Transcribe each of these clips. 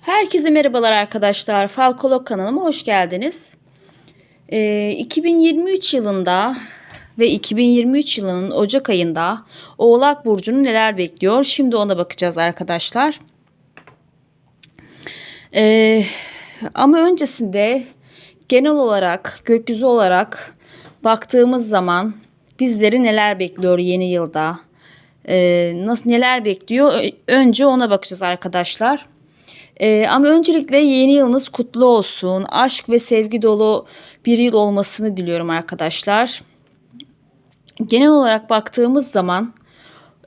Herkese merhabalar arkadaşlar. Falkolog kanalıma hoş geldiniz. Ee, 2023 yılında ve 2023 yılının Ocak ayında Oğlak Burcu'nu neler bekliyor? Şimdi ona bakacağız arkadaşlar. Ee, ama öncesinde genel olarak gökyüzü olarak baktığımız zaman bizleri neler bekliyor yeni yılda? Ee, nasıl neler bekliyor? Önce ona bakacağız arkadaşlar. Ee, ama öncelikle yeni yılınız kutlu olsun. Aşk ve sevgi dolu bir yıl olmasını diliyorum arkadaşlar. Genel olarak baktığımız zaman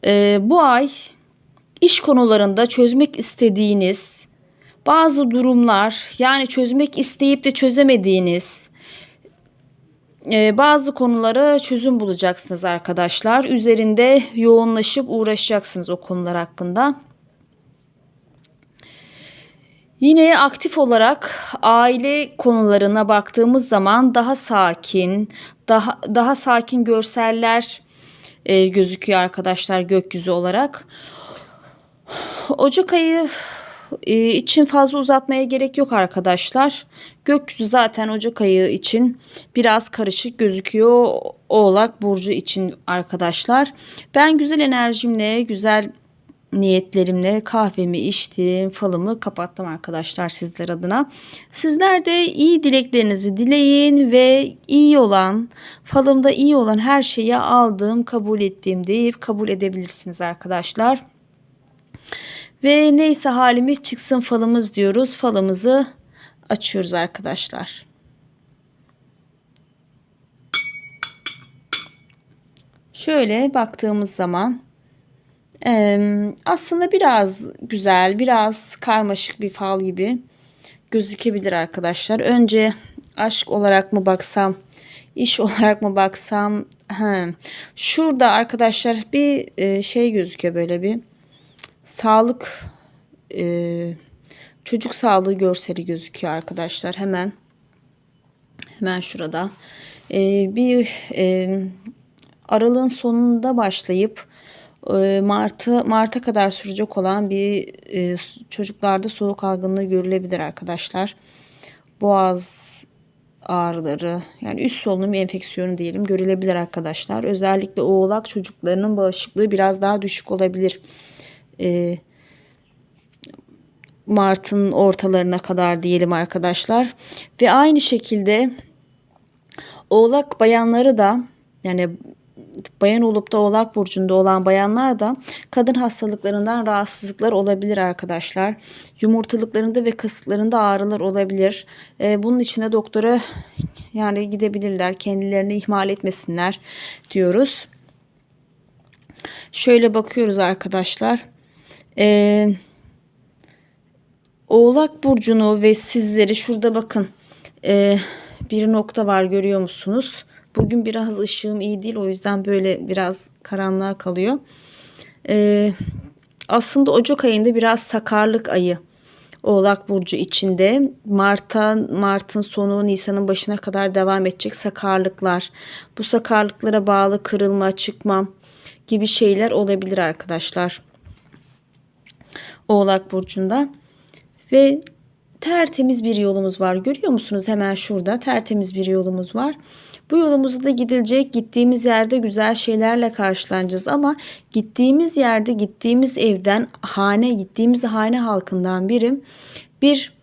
e, bu ay iş konularında çözmek istediğiniz bazı durumlar yani çözmek isteyip de çözemediğiniz e, bazı konulara çözüm bulacaksınız arkadaşlar. Üzerinde yoğunlaşıp uğraşacaksınız o konular hakkında. Yine aktif olarak aile konularına baktığımız zaman daha sakin, daha daha sakin görseller e, gözüküyor arkadaşlar gökyüzü olarak. Ocak ayı e, için fazla uzatmaya gerek yok arkadaşlar. Gökyüzü zaten Ocak ayı için biraz karışık gözüküyor. Oğlak burcu için arkadaşlar. Ben güzel enerjimle, güzel niyetlerimle kahvemi içtim, falımı kapattım arkadaşlar sizler adına. Sizler de iyi dileklerinizi dileyin ve iyi olan, falımda iyi olan her şeyi aldım, kabul ettim deyip kabul edebilirsiniz arkadaşlar. Ve neyse halimiz çıksın falımız diyoruz. Falımızı açıyoruz arkadaşlar. Şöyle baktığımız zaman aslında biraz güzel, biraz karmaşık bir fal gibi gözükebilir arkadaşlar. Önce aşk olarak mı baksam, iş olarak mı baksam? Ha. Şurada arkadaşlar bir şey gözüküyor böyle bir sağlık çocuk sağlığı görseli gözüküyor arkadaşlar. Hemen hemen şurada bir aralığın sonunda başlayıp e, Mart'a kadar sürecek olan bir çocuklarda soğuk algınlığı görülebilir arkadaşlar. Boğaz ağrıları yani üst solunum enfeksiyonu diyelim görülebilir arkadaşlar. Özellikle oğlak çocuklarının bağışıklığı biraz daha düşük olabilir. Mart'ın ortalarına kadar diyelim arkadaşlar. Ve aynı şekilde oğlak bayanları da yani bayan olup da oğlak burcunda olan bayanlar da kadın hastalıklarından rahatsızlıklar olabilir arkadaşlar. Yumurtalıklarında ve kasıklarında ağrılar olabilir. Ee, bunun için de doktora yani gidebilirler. Kendilerini ihmal etmesinler diyoruz. Şöyle bakıyoruz arkadaşlar. Ee, Oğlak burcunu ve sizleri şurada bakın. Ee, bir nokta var görüyor musunuz? Bugün biraz ışığım iyi değil o yüzden böyle biraz karanlığa kalıyor. Ee, aslında Ocak ayında biraz sakarlık ayı. Oğlak burcu içinde Mart'a Mart'ın sonu Nisan'ın başına kadar devam edecek sakarlıklar. Bu sakarlıklara bağlı kırılma, çıkma gibi şeyler olabilir arkadaşlar. Oğlak burcunda ve tertemiz bir yolumuz var. Görüyor musunuz? Hemen şurada tertemiz bir yolumuz var. Bu yolumuzda da gidilecek. Gittiğimiz yerde güzel şeylerle karşılanacağız ama gittiğimiz yerde gittiğimiz evden hane gittiğimiz hane halkından biri bir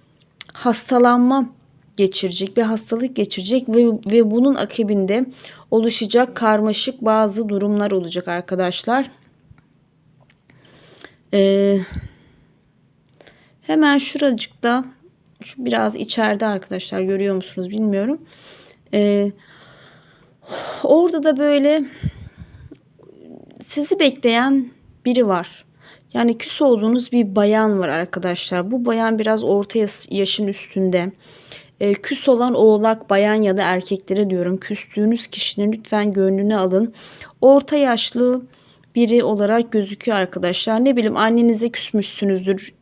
hastalanma geçirecek, bir hastalık geçirecek ve, ve bunun akabinde oluşacak karmaşık bazı durumlar olacak arkadaşlar. Ee, hemen şuracıkta şu biraz içeride arkadaşlar görüyor musunuz bilmiyorum. Ee, orada da böyle sizi bekleyen biri var. Yani küs olduğunuz bir bayan var arkadaşlar. Bu bayan biraz orta yaşın üstünde. Ee, küs olan oğlak bayan ya da erkeklere diyorum. Küstüğünüz kişinin lütfen gönlünü alın. Orta yaşlı biri olarak gözüküyor arkadaşlar. Ne bileyim annenize küsmüşsünüzdür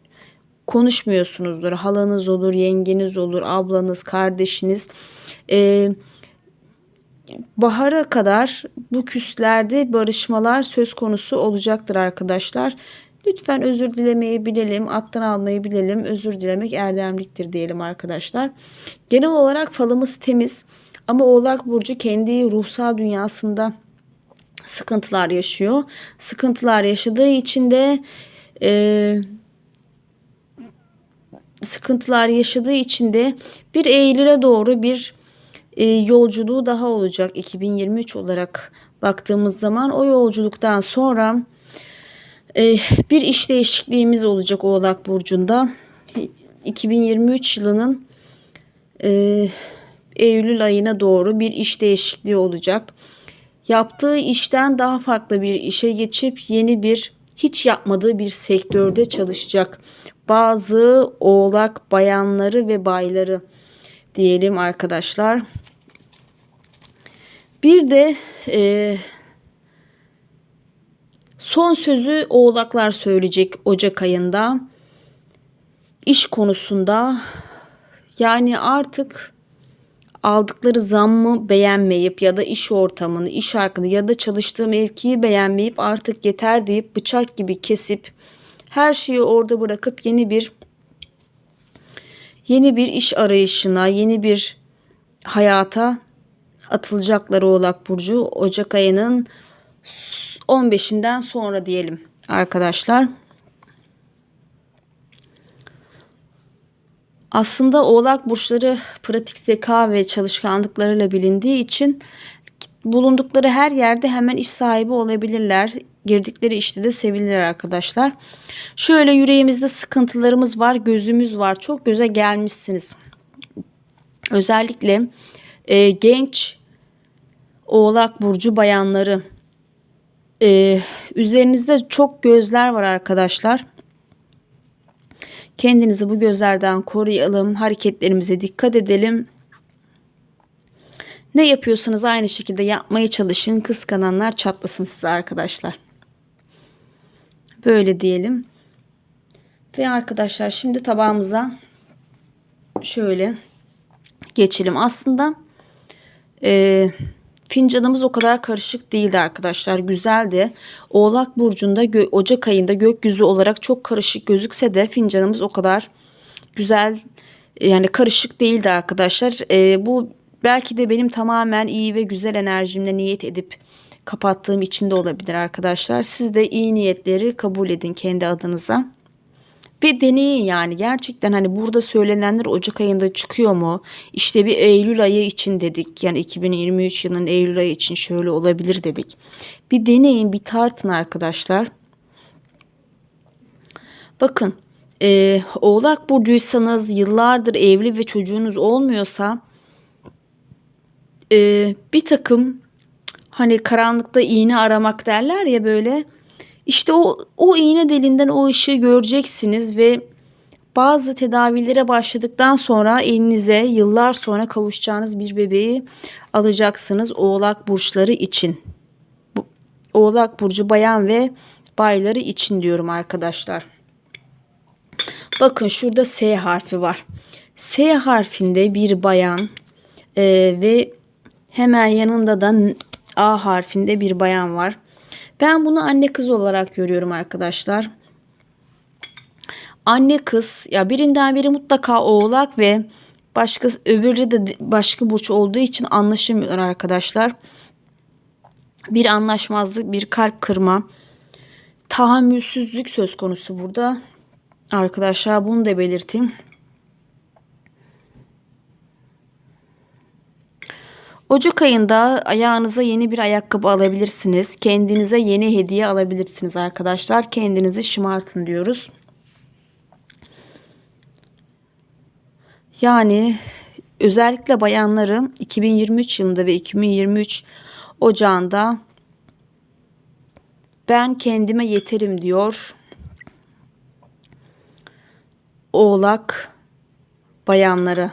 konuşmuyorsunuzdur. Halanız olur, yengeniz olur, ablanız, kardeşiniz. Ee, bahara kadar bu küslerde barışmalar söz konusu olacaktır arkadaşlar. Lütfen özür dilemeyi bilelim, alttan almayı bilelim. Özür dilemek erdemliktir diyelim arkadaşlar. Genel olarak falımız temiz ama Oğlak Burcu kendi ruhsal dünyasında sıkıntılar yaşıyor. Sıkıntılar yaşadığı için de e, sıkıntılar yaşadığı için de bir Eylül'e doğru bir e, yolculuğu daha olacak 2023 olarak baktığımız zaman o yolculuktan sonra e, bir iş değişikliğimiz olacak Oğlak Burcu'nda 2023 yılının e, Eylül ayına doğru bir iş değişikliği olacak. Yaptığı işten daha farklı bir işe geçip yeni bir hiç yapmadığı bir sektörde çalışacak. Bazı oğlak bayanları ve bayları diyelim arkadaşlar. Bir de e, son sözü oğlaklar söyleyecek Ocak ayında. İş konusunda yani artık aldıkları zammı beğenmeyip ya da iş ortamını, iş arkını ya da çalıştığı mevkiyi beğenmeyip artık yeter deyip bıçak gibi kesip her şeyi orada bırakıp yeni bir yeni bir iş arayışına, yeni bir hayata atılacakları Oğlak Burcu Ocak ayının 15'inden sonra diyelim arkadaşlar. Aslında oğlak burçları pratik zeka ve çalışkanlıklarıyla bilindiği için bulundukları her yerde hemen iş sahibi olabilirler. Girdikleri işte de sevilirler arkadaşlar. Şöyle yüreğimizde sıkıntılarımız var, gözümüz var. Çok göze gelmişsiniz. Özellikle e, genç oğlak burcu bayanları. E, üzerinizde çok gözler var arkadaşlar. Kendinizi bu gözlerden koruyalım. Hareketlerimize dikkat edelim. Ne yapıyorsanız aynı şekilde yapmaya çalışın. Kıskananlar çatlasın size arkadaşlar. Böyle diyelim. Ve arkadaşlar şimdi tabağımıza şöyle geçelim. Aslında e, fincanımız o kadar karışık değildi arkadaşlar. Güzeldi. Oğlak burcunda Ocak ayında gökyüzü olarak çok karışık gözükse de fincanımız o kadar güzel yani karışık değildi arkadaşlar. E, bu belki de benim tamamen iyi ve güzel enerjimle niyet edip kapattığım için de olabilir arkadaşlar. Siz de iyi niyetleri kabul edin kendi adınıza. Ve deneyin yani gerçekten hani burada söylenenler Ocak ayında çıkıyor mu? İşte bir Eylül ayı için dedik. Yani 2023 yılının Eylül ayı için şöyle olabilir dedik. Bir deneyin bir tartın arkadaşlar. Bakın e, Oğlak Burcuysanız yıllardır evli ve çocuğunuz olmuyorsa e, bir takım hani karanlıkta iğne aramak derler ya böyle işte o, o iğne delinden o ışığı göreceksiniz ve bazı tedavilere başladıktan sonra elinize yıllar sonra kavuşacağınız bir bebeği alacaksınız oğlak burçları için. Oğlak burcu bayan ve bayları için diyorum arkadaşlar. Bakın şurada S harfi var. S harfinde bir bayan e, ve hemen yanında da A harfinde bir bayan var. Ben bunu anne kız olarak görüyorum arkadaşlar. Anne kız ya birinden biri mutlaka oğlak ve başka öbürü de başka burç olduğu için anlaşamıyorlar arkadaşlar. Bir anlaşmazlık, bir kalp kırma, tahammülsüzlük söz konusu burada. Arkadaşlar bunu da belirteyim. Ocak ayında ayağınıza yeni bir ayakkabı alabilirsiniz. Kendinize yeni hediye alabilirsiniz arkadaşlar. Kendinizi şımartın diyoruz. Yani özellikle bayanları 2023 yılında ve 2023 ocağında ben kendime yeterim diyor. Oğlak bayanları.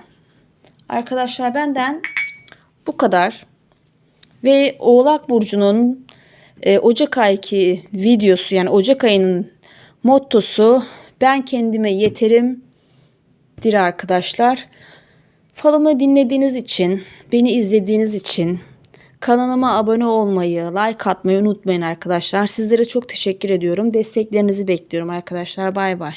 Arkadaşlar benden bu kadar. Ve Oğlak Burcu'nun e, Ocak ayki videosu yani Ocak ayının mottosu ben kendime yeterim dir arkadaşlar. Falımı dinlediğiniz için, beni izlediğiniz için, Kanalıma abone olmayı, like atmayı unutmayın arkadaşlar. Sizlere çok teşekkür ediyorum. Desteklerinizi bekliyorum arkadaşlar. Bay bay.